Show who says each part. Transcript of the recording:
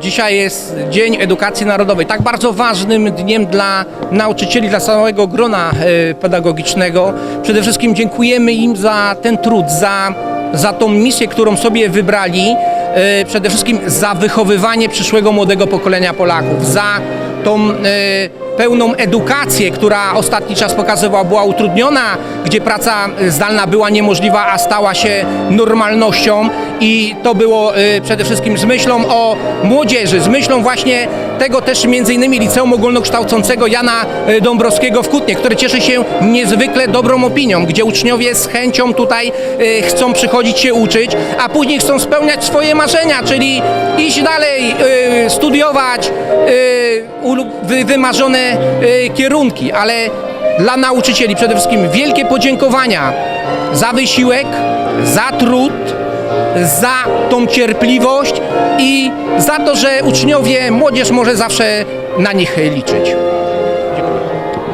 Speaker 1: Dzisiaj jest Dzień Edukacji Narodowej, tak bardzo ważnym dniem dla nauczycieli, dla całego grona e, pedagogicznego. Przede wszystkim dziękujemy im za ten trud, za, za tą misję, którą sobie wybrali. E, Przede wszystkim za wychowywanie przyszłego młodego pokolenia Polaków, za tą e, pełną edukację, która ostatni czas pokazywała, była utrudniona, gdzie praca zdalna była niemożliwa, a stała się normalnością. I to było e, przede wszystkim z myślą o młodzieży, z myślą właśnie tego też między innymi Liceum Ogólnokształcącego Jana e, Dąbrowskiego w Kutnie, które cieszy się niezwykle dobrą opinią, gdzie uczniowie z chęcią tutaj e, chcą przychodzić się uczyć, a później chcą spełniać swoje marzenia, czyli iść dalej, studiować wymarzone e, kierunki, ale dla nauczycieli przede wszystkim wielkie podziękowania za wysiłek, za trud, za tą cierpliwość i za to, że uczniowie, młodzież może zawsze na nich liczyć.